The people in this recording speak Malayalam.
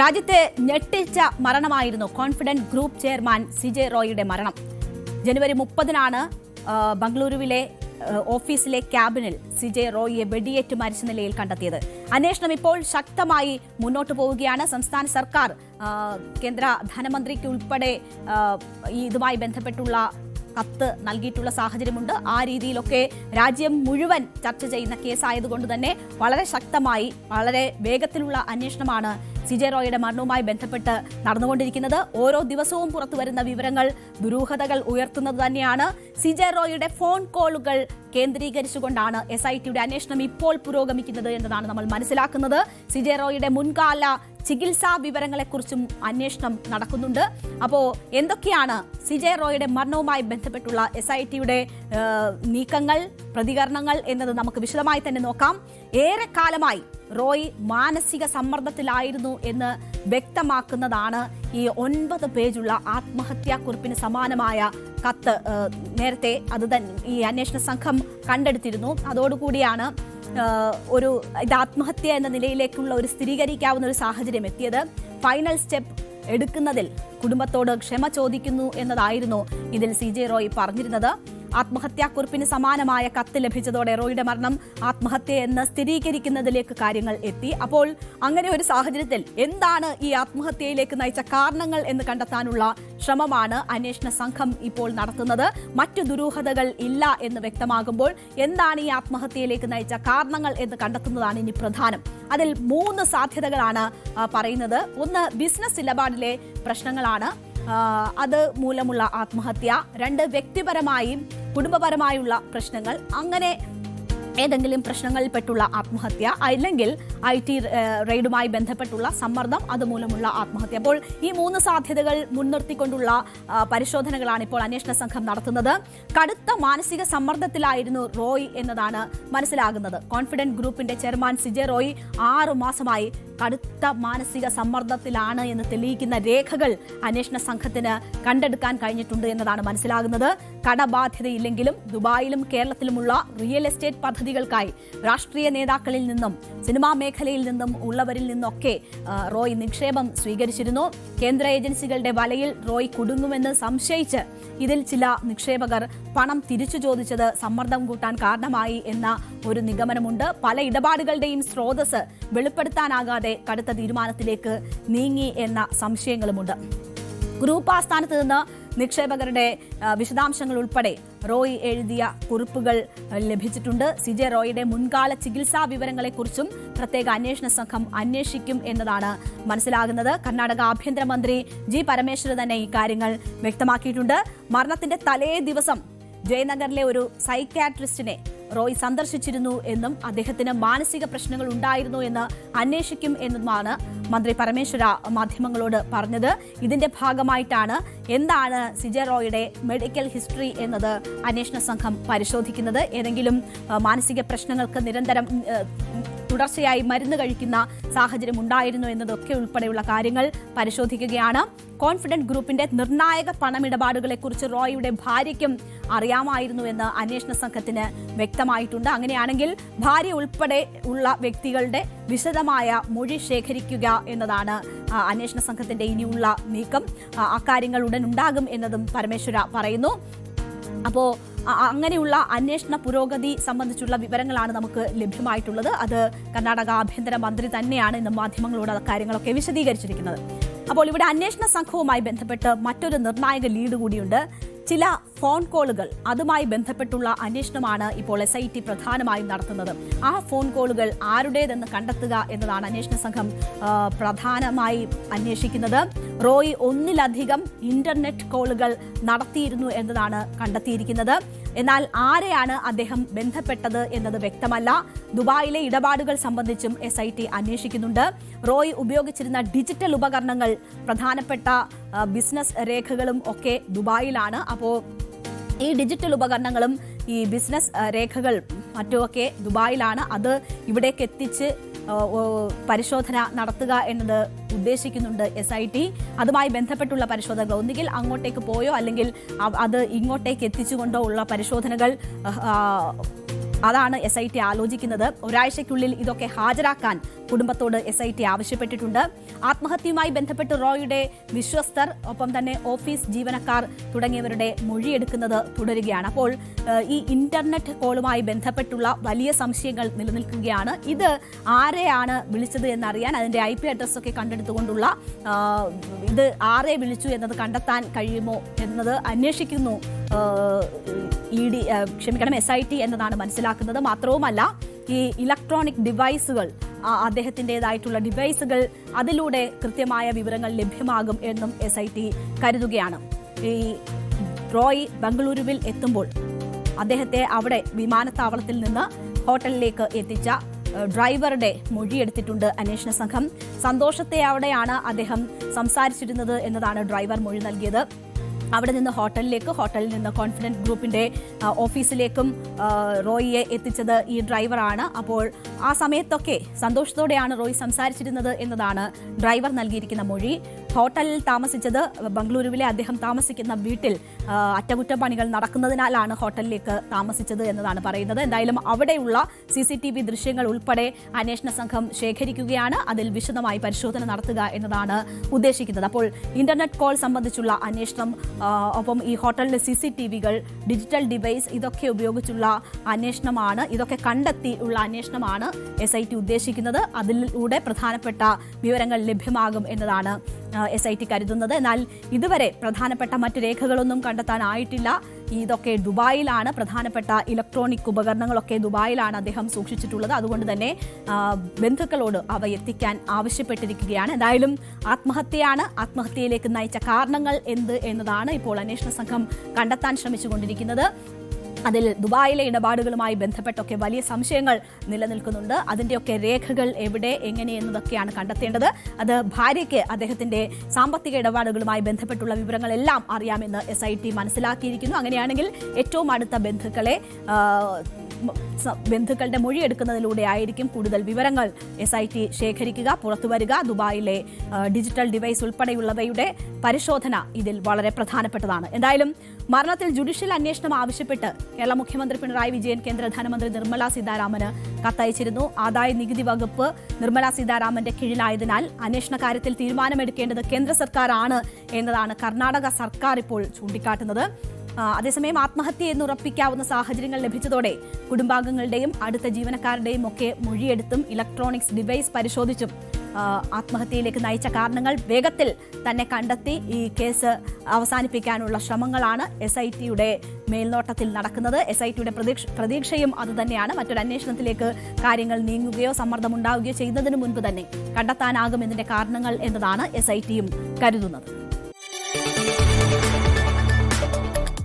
രാജ്യത്തെ ഞെട്ടിച്ച മരണമായിരുന്നു കോൺഫിഡന്റ് ഗ്രൂപ്പ് ചെയർമാൻ സിജെ റോയിയുടെ മരണം. ജനുവരി മുപ്പതിനാണ് ബംഗളൂരുവിലെ ഓഫീസിലെ ക്യാബിനിൽ സിജെ റോയിയെ വെടിയേറ്റ് മരിച്ച നിലയിൽ കണ്ടെത്തിയത്. അന്വേഷണം ഇപ്പോൾ ശക്തമായി മുന്നോട്ട് പോവുകയാണ്. സംസ്ഥാന സർക്കാർ കേന്ദ്ര ധനമന്ത്രിക്ക് ഉൾപ്പെടെ ഇതുമായി ബന്ധപ്പെട്ടുള്ള കത്ത് നൽകിയിട്ടുള്ള സാഹചര്യമുണ്ട്. ആ രീതിയിലൊക്കെ രാജ്യം മുഴുവൻ ചർച്ച ചെയ്യുന്ന കേസായതുകൊണ്ട് തന്നെ വളരെ ശക്തമായി വളരെ വേഗത്തിലുള്ള അന്വേഷണമാണ് സിജെ റോയുടെ മരണവുമായി ബന്ധപ്പെട്ട് നടന്നുകൊണ്ടിരിക്കുന്നത് ഓരോ ദിവസവും പുറത്തുവരുന്ന വിവരങ്ങൾ ദുരൂഹതകൾ ഉയർത്തുന്നത് തന്നെയാണ് സിജെ റോയുടെ ഫോൺ കോളുകൾ കേന്ദ്രീകരിച്ചുകൊണ്ടാണ് എസ് ഐ ടിയുടെ അന്വേഷണം ഇപ്പോൾ പുരോഗമിക്കുന്നത് എന്നതാണ് നമ്മൾ മനസ്സിലാക്കുന്നത്. സിജെ റോയുടെ മുൻകാല ചികിത്സാ വിവരങ്ങളെക്കുറിച്ചും അന്വേഷണം നടക്കുന്നുണ്ട്. അപ്പോൾ എന്തൊക്കെയാണ് സിജെ റോയുടെ മരണവുമായി ബന്ധപ്പെട്ടുള്ള എസ് ഐ ടിയുടെ നീക്കങ്ങൾ പ്രതികരണങ്ങൾ എന്നത് നമുക്ക് വിശദമായി തന്നെ നോക്കാം. ഏറെക്കാലമായി റോയ് മാനസിക സമ്മർദ്ദത്തിലായിരുന്നു എന്ന് വ്യക്തമാക്കുന്നതാണ് ഈ ഒൻപത് പേജുള്ള ആത്മഹത്യാക്കുറിപ്പിന് സമാനമായ കത്ത് നേരത്തെ അത് തന്നെ ഈ അന്വേഷണ സംഘം കണ്ടെടുത്തിരുന്നു. അതോടുകൂടിയാണ് ഒരു ഇത് ആത്മഹത്യ എന്ന നിലയിലേക്കുള്ള ഒരു സ്ഥിരീകരിക്കാവുന്ന ഒരു സാഹചര്യം എത്തിയത്. ഫൈനൽ സ്റ്റെപ്പ് എടുക്കുന്നതിൽ കുടുംബത്തോട് ക്ഷമ ചോദിക്കുന്നു എന്നതായിരുന്നു ഇതിൽ സി ജെ റോയ് പറഞ്ഞിരുന്നത്. ആത്മഹത്യാക്കുറിപ്പിന് സമാനമായ കത്ത് ലഭിച്ചതോടെ റോയിയുടെ മരണം ആത്മഹത്യ എന്ന് സ്ഥിരീകരിക്കുന്നതിലേക്ക് കാര്യങ്ങൾ എത്തി. അപ്പോൾ അങ്ങനെ ഒരു സാഹചര്യത്തിൽ എന്താണ് ഈ ആത്മഹത്യയിലേക്ക് നയിച്ച കാരണങ്ങൾ എന്ന് കണ്ടെത്താനുള്ള ശ്രമമാണ് അന്വേഷണ സംഘം ഇപ്പോൾ നടത്തുന്നത്. മറ്റു ദുരൂഹതകൾ ഇല്ല എന്ന് വ്യക്തമാകുമ്പോൾ എന്താണ് ഈ ആത്മഹത്യയിലേക്ക് നയിച്ച കാരണങ്ങൾ എന്ന് കണ്ടെത്തുന്നതാണ് ഇനി പ്രധാനം. അതിൽ മൂന്ന് സാധ്യതകളാണ് പറയുന്നത്. ഒന്ന് ബിസിനസ് ഇടപാടിലെ പ്രശ്നങ്ങളാണ്. അത് മൂലമുള്ള ആത്മഹത്യ. രണ്ട് വ്യക്തിപരമായും കുടുംബപരമായുള്ള പ്രശ്നങ്ങൾ. അങ്ങനെ ഏതെങ്കിലും പ്രശ്നങ്ങളിൽപ്പെട്ടുള്ള ആത്മഹത്യ അല്ലെങ്കിൽ ഐ ടി റെയ്ഡുമായി ബന്ധപ്പെട്ടുള്ള സമ്മർദ്ദം അതുമൂലമുള്ള ആത്മഹത്യ. അപ്പോൾ ഈ മൂന്ന് സാധ്യതകൾ മുൻനിർത്തിക്കൊണ്ടുള്ള പരിശോധനകളാണ് ഇപ്പോൾ അന്വേഷണ സംഘം നടത്തുന്നത്. കടുത്ത മാനസിക സമ്മർദ്ദത്തിലായിരുന്നു റോയ് എന്നതാണ് മനസ്സിലാകുന്നത്. കോൺഫിഡന്റ് ഗ്രൂപ്പിന്റെ ചെയർമാൻ സിജെ റോയ് ആറു മാസമായി കടുത്ത മാനസിക സമ്മർദ്ദത്തിലാണ് എന്ന് തെളിയിക്കുന്ന രേഖകൾ അന്വേഷണ സംഘത്തിന് കണ്ടെടുക്കാൻ കഴിഞ്ഞിട്ടുണ്ട് എന്നതാണ് മനസ്സിലാകുന്നത്. കടബാധ്യതയില്ലെങ്കിലും ദുബായിലും കേരളത്തിലുമുള്ള റിയൽ എസ്റ്റേറ്റ് പദ്ധതികൾക്കായി രാഷ്ട്രീയ നേതാക്കളിൽ നിന്നും സിനിമാ മേഖലയിൽ നിന്നും ഉള്ളവരിൽ നിന്നൊക്കെ റോയ് നിക്ഷേപം സ്വീകരിച്ചിരുന്നു. കേന്ദ്ര ഏജൻസികളുടെ വലയിൽ റോയ് കുടുങ്ങുമെന്ന് സംശയിച്ച് ഇതിൽ ചില നിക്ഷേപകർ പണം തിരിച്ചു ചോദിച്ചത് സമ്മർദ്ദം കൂട്ടാൻ കാരണമായി എന്ന ഒരു നിഗമനമുണ്ട്. പല ഇടപാടുകളുടെയും സ്രോതസ് വെളിപ്പെടുത്താനാകാതെ കടുത്ത തീരുമാനത്തിലേക്ക് നീങ്ങി എന്ന സംശയങ്ങളുമുണ്ട്. ഗ്രൂപ്പ് ആസ്ഥാനത്ത് നിന്ന് നിക്ഷേപകരുടെ വിശദാംശങ്ങൾ ഉൾപ്പെടെ റോയ് എഴുതിയ കുറിപ്പുകൾ ലഭിച്ചിട്ടുണ്ട്. സി ജെ റോയിയുടെ മുൻകാല ചികിത്സാ വിവരങ്ങളെക്കുറിച്ചും പ്രത്യേക അന്വേഷണ സംഘം അന്വേഷിക്കും എന്നതാണ് മനസ്സിലാകുന്നത്. കർണാടക ആഭ്യന്തരമന്ത്രി ജി പരമേശ്വര തന്നെ ഇക്കാര്യങ്ങൾ കാര്യങ്ങൾ വ്യക്തമാക്കിയിട്ടുണ്ട്. മരണത്തിന്റെ തലേ ദിവസം ജയനഗറിലെ ഒരു സൈക്യാട്രിസ്റ്റിനെ റോയ് സന്ദർശിച്ചിരുന്നു എന്നും അദ്ദേഹത്തിന് മാനസിക പ്രശ്നങ്ങൾ ഉണ്ടായിരുന്നു എന്ന് അന്വേഷിക്കും എന്നുമാണ് മന്ത്രി പരമേശ്വര മാധ്യമങ്ങളോട് പറഞ്ഞത്. ഇതിന്റെ ഭാഗമായിട്ടാണ് എന്താണ് സിജെ റോയുടെ മെഡിക്കൽ ഹിസ്റ്ററി എന്നത് അന്വേഷണ സംഘം പരിശോധിക്കുന്നത്. ഏതെങ്കിലും മാനസിക പ്രശ്നങ്ങൾക്ക് നിരന്തരം തുടർച്ചയായി മരുന്ന് കഴിക്കുന്ന സാഹചര്യം ഉണ്ടായിരുന്നു എന്നതൊക്കെ ഉൾപ്പെടെയുള്ള കാര്യങ്ങൾ പരിശോധിക്കുകയാണ്. കോൺഫിഡന്റ് ഗ്രൂപ്പിന്റെ നിർണായക പണമിടപാടുകളെക്കുറിച്ച് റോയിയുടെ ഭാര്യയ്ക്കും അറിയാമായിരുന്നു എന്ന് അന്വേഷണ സംഘത്തിന് വ്യക്തമായിട്ടുണ്ട്. അങ്ങനെയാണെങ്കിൽ ഭാര്യ ഉൾപ്പെടെ ഉള്ള വ്യക്തികളുടെ വിശദമായ മൊഴി ശേഖരിക്കുക എന്നതാണ് അന്വേഷണ സംഘത്തിന്റെ ഇനിയുള്ള നീക്കം. അക്കാര്യങ്ങൾ ഉടൻ ഉണ്ടാകും എന്നതും പരമേശ്വര പറയുന്നു. അപ്പോ അ- അങ്ങനെയുള്ള അന്വേഷണ പുരോഗതി സംബന്ധിച്ചുള്ള വിവരങ്ങളാണ് നമുക്ക് ലഭ്യമായിട്ടുള്ളത്. അത് കർണാടക ആഭ്യന്തര മന്ത്രി തന്നെയാണ് ഇന്ന് മാധ്യമങ്ങളോട് കാര്യങ്ങളൊക്കെ വിശദീകരിച്ചിരിക്കുന്നത്. അപ്പോൾ ഇവിടെ അന്വേഷണ സംഘവുമായി ബന്ധപ്പെട്ട് മറ്റൊരു നിർണായക ലീഡ് കൂടിയുണ്ട്. ചില ഫോൺ കോളുകൾ അതുമായി ബന്ധപ്പെട്ടുള്ള അന്വേഷണമാണ് ഇപ്പോൾ എസ് ഐ ടി പ്രധാനമായും നടത്തുന്നത്. ആ ഫോൺ കോളുകൾ ആരുടേതെന്ന് കണ്ടെത്തുക എന്നതാണ് അന്വേഷണ സംഘം പ്രധാനമായി അന്വേഷിക്കുന്നത്. റോയി ഒന്നിലധികം ഇന്റർനെറ്റ് കോളുകൾ നടത്തിയിരുന്നു എന്നതാണ് കണ്ടെത്തിയിരിക്കുന്നത്. എന്നാൽ ആരെയാണ് അദ്ദേഹം ബന്ധപ്പെട്ടത് എന്നത് വ്യക്തമല്ല. ദുബായിലെ ഇടപാടുകൾ സംബന്ധിച്ചും എസ് ഐ ടി അന്വേഷിക്കുന്നുണ്ട്. റോയ് ഉപയോഗിച്ചിരുന്ന ഡിജിറ്റൽ ഉപകരണങ്ങൾ പ്രധാനപ്പെട്ട ബിസിനസ് രേഖകളും ഒക്കെ ദുബായിലാണ്. അപ്പോൾ ഈ ഡിജിറ്റൽ ഉപകരണങ്ങളും ഈ ബിസിനസ് രേഖകൾ മറ്റുമൊക്കെ ദുബായിലാണ്. അത് ഇവിടേക്ക് എത്തിച്ച് പരിശോധന നടത്തുക എന്നത് ഉദ്ദേശിക്കുന്നുണ്ട് എസ് ഐ ടി അതുമായി ബന്ധപ്പെട്ടുള്ള പരിശോധനകൾ. ഒന്നുകിൽ അങ്ങോട്ടേക്ക് പോയോ അല്ലെങ്കിൽ അത് ഇങ്ങോട്ടേക്ക് എത്തിച്ചുകൊണ്ടോ ഉള്ള പരിശോധനകൾ അതാണ് എസ് ഐ ടി ആലോചിക്കുന്നത്. ഒരാഴ്ചയ്ക്കുള്ളിൽ ഇതൊക്കെ ഹാജരാക്കാൻ കുടുംബത്തോട് എസ് ഐ ടി ആവശ്യപ്പെട്ടിട്ടുണ്ട്. ആത്മഹത്യയുമായി ബന്ധപ്പെട്ട് റോയുടെ വിശ്വസ്തർ ഒപ്പം തന്നെ ഓഫീസ് ജീവനക്കാർ തുടങ്ങിയവരുടെ മൊഴിയെടുക്കുന്നത് തുടരുകയാണ്. അപ്പോൾ ഈ ഇന്റർനെറ്റ് കോളുമായി ബന്ധപ്പെട്ടുള്ള വലിയ സംശയങ്ങൾ നിലനിൽക്കുകയാണ്. ഇത് ആരെയാണ് വിളിച്ചത് എന്നറിയാൻ അതിന്റെ ഐ പി അഡ്രസ് ഒക്കെ കണ്ടെടുത്തുകൊണ്ടുള്ള ഇത് ആരെ വിളിച്ചു എന്നത് കണ്ടെത്താൻ കഴിയുമോ എന്നത് അന്വേഷിക്കുന്നു ഇ ഡി ക്ഷമിക്കണം എസ് ഐ ടി എന്നതാണ് മനസ്സിലാക്കുന്നത്. മാത്രവുമല്ല ഈ ഇലക്ട്രോണിക് ഡിവൈസുകൾ അദ്ദേഹത്തിന്റെതായിട്ടുള്ള ഡിവൈസുകൾ അതിലൂടെ കൃത്യമായ വിവരങ്ങൾ ലഭ്യമാകും എന്നും എസ് ഐ ടി കരുതുകയാണ്. ഈ റോയ് ബംഗളൂരുവിൽ എത്തുമ്പോൾ അദ്ദേഹത്തെ അവിടെ വിമാനത്താവളത്തിൽ നിന്ന് ഹോട്ടലിലേക്ക് എത്തിച്ച ഡ്രൈവറുടെ മൊഴിയെടുത്തിട്ടുണ്ട് അന്വേഷണ സംഘം. സന്തോഷത്തെ അവിടെയാണ് അദ്ദേഹം സംസാരിച്ചിരുന്നത് എന്നതാണ് ഡ്രൈവർ മൊഴി നൽകിയത്. അവിടെ നിന്ന് ഹോട്ടലിലേക്ക് ഹോട്ടലിൽ നിന്ന് കോൺഫിഡന്റ് ഗ്രൂപ്പിന്റെ ഓഫീസിലേക്കും റോയിയെ എത്തിച്ചത് ഈ ഡ്രൈവറാണ്. അപ്പോൾ ആ സമയത്തൊക്കെ സന്തോഷത്തോടെയാണ് റോയ് സംസാരിച്ചിരുന്നത് എന്നതാണ് ഡ്രൈവർ നൽകിയിരിക്കുന്ന മൊഴി. ഹോട്ടലിൽ താമസിച്ചത് ബംഗളൂരുവിലെ അദ്ദേഹം താമസിക്കുന്ന വീട്ടിൽ അറ്റകുറ്റപ്പണികൾ നടക്കുന്നതിനാലാണ് ഹോട്ടലിലേക്ക് താമസിച്ചത് എന്നതാണ് പറയുന്നത്. എന്തായാലും അവിടെയുള്ള സി സി ടി വി ദൃശ്യങ്ങൾ ഉൾപ്പെടെ അന്വേഷണ സംഘം ശേഖരിക്കുകയാണ്. അതിൽ വിശദമായി പരിശോധന നടത്തുക എന്നതാണ് ഉദ്ദേശിക്കുന്നത്. അപ്പോൾ ഇന്റർനെറ്റ് കോൾ സംബന്ധിച്ചുള്ള അന്വേഷണം ഒപ്പം ഈ ഹോട്ടലിലെ സി സി ടി വികൾ ഡിജിറ്റൽ ഡിവൈസ് ഇതൊക്കെ ഉപയോഗിച്ചുള്ള അന്വേഷണമാണ്. ഇതൊക്കെ കണ്ടെത്തി ഉള്ള അന്വേഷണമാണ്. എസ് ഐ ടി ഉദ്ദേശിക്കുന്നത് അതിലൂടെ പ്രധാനപ്പെട്ട വിവരങ്ങൾ ലഭ്യമാകും എന്നതാണ് എസ് ഐ ടി കരുതുന്നത്. എന്നാൽ ഇതുവരെ പ്രധാനപ്പെട്ട മറ്റ് രേഖകളൊന്നും കണ്ടെത്താനായിട്ടില്ല. ഇതൊക്കെ ദുബായിലാണ് പ്രധാനപ്പെട്ട ഇലക്ട്രോണിക് ഉപകരണങ്ങളൊക്കെ ദുബായിലാണ് അദ്ദേഹം സൂക്ഷിച്ചിട്ടുള്ളത്. അതുകൊണ്ട് തന്നെ ബന്ധുക്കളോട് അവ എത്തിക്കാൻ ആവശ്യപ്പെട്ടിരിക്കുകയാണ്. എന്തായാലും ആത്മഹത്യയാണ്. ആത്മഹത്യയിലേക്ക് നയിച്ച കാരണങ്ങൾ എന്ത് എന്നതാണ് ഇപ്പോൾ അന്വേഷണ സംഘം കണ്ടെത്താൻ ശ്രമിച്ചുകൊണ്ടിരിക്കുന്നത്. അതിൽ ദുബായിലെ ഇടപാടുകളുമായി ബന്ധപ്പെട്ടൊക്കെ വലിയ സംശയങ്ങൾ നിലനിൽക്കുന്നുണ്ട്. അതിന്റെയൊക്കെ രേഖകൾ എവിടെ എങ്ങനെ എന്നതൊക്കെയാണ് കണ്ടെത്തേണ്ടത്. അത് ഭാര്യയ്ക്ക് അദ്ദേഹത്തിന്റെ സാമ്പത്തിക ഇടപാടുകളുമായി ബന്ധപ്പെട്ടുള്ള വിവരങ്ങളെല്ലാം അറിയാമെന്ന് എസ് ഐ ടി മനസ്സിലാക്കിയിരിക്കുന്നു. അങ്ങനെയാണെങ്കിൽ ഏറ്റവും അടുത്ത ബന്ധുക്കളെ ബന്ധുക്കളുടെ മൊഴിയെടുക്കുന്നതിലൂടെ ആയിരിക്കും കൂടുതൽ വിവരങ്ങൾ. എസ് ഐ ടി ശേഖരിക്കുക പുറത്തുവരിക. ദുബായിലെ ഡിജിറ്റൽ ഡിവൈസ് ഉൾപ്പെടെയുള്ളവയുടെ പരിശോധന ഇതിൽ വളരെ പ്രധാനപ്പെട്ടതാണ്. എന്തായാലും മരണത്തിൽ ജുഡീഷ്യൽ അന്വേഷണം ആവശ്യപ്പെട്ട് കേരള മുഖ്യമന്ത്രി പിണറായി വിജയൻ കേന്ദ്ര ധനമന്ത്രി നിർമ്മല സീതാരാമന് കത്തയച്ചിരുന്നു. ആദായ നികുതി വകുപ്പ് നിർമ്മല സീതാരാമന്റെ കീഴിലായതിനാൽ അന്വേഷണ കാര്യത്തിൽ തീരുമാനമെടുക്കേണ്ടത് കേന്ദ്ര സർക്കാരാണ് എന്നതാണ് കർണാടക സർക്കാർ ഇപ്പോൾ ചൂണ്ടിക്കാട്ടുന്നത്. അതേസമയം ആത്മഹത്യ എന്ന് ഉറപ്പിക്കാവുന്ന സാഹചര്യങ്ങൾ ലഭിച്ചതോടെ കുടുംബാംഗങ്ങളുടെയും അടുത്ത ജീവനക്കാരുടെയും ഒക്കെ മൊഴിയെടുത്തും ഇലക്ട്രോണിക്സ് ഡിവൈസ് പരിശോധിച്ചും ആത്മഹത്യയിലേക്ക് നയിച്ച കാരണങ്ങൾ വേഗത്തിൽ തന്നെ കണ്ടെത്തി ഈ കേസ് അവസാനിപ്പിക്കാനുള്ള ശ്രമങ്ങളാണ് എസ് ഐ ടിയുടെ മേൽനോട്ടത്തിൽ നടക്കുന്നത്. എസ് ഐ ടിയുടെ പ്രതീക്ഷ പ്രതീക്ഷയും അതുതന്നെയാണ് മറ്റൊരു അന്വേഷണത്തിലേക്ക് കാര്യങ്ങൾ നീങ്ങുകയോ സമ്മർദ്ദം ഉണ്ടാവുകയോ ചെയ്യുന്നതിന് മുൻപ് തന്നെ കണ്ടെത്താനാകും ഇതിന്റെ കാരണങ്ങൾ എന്നതാണ് എസ് ഐ ടിയും കരുതുന്നത്.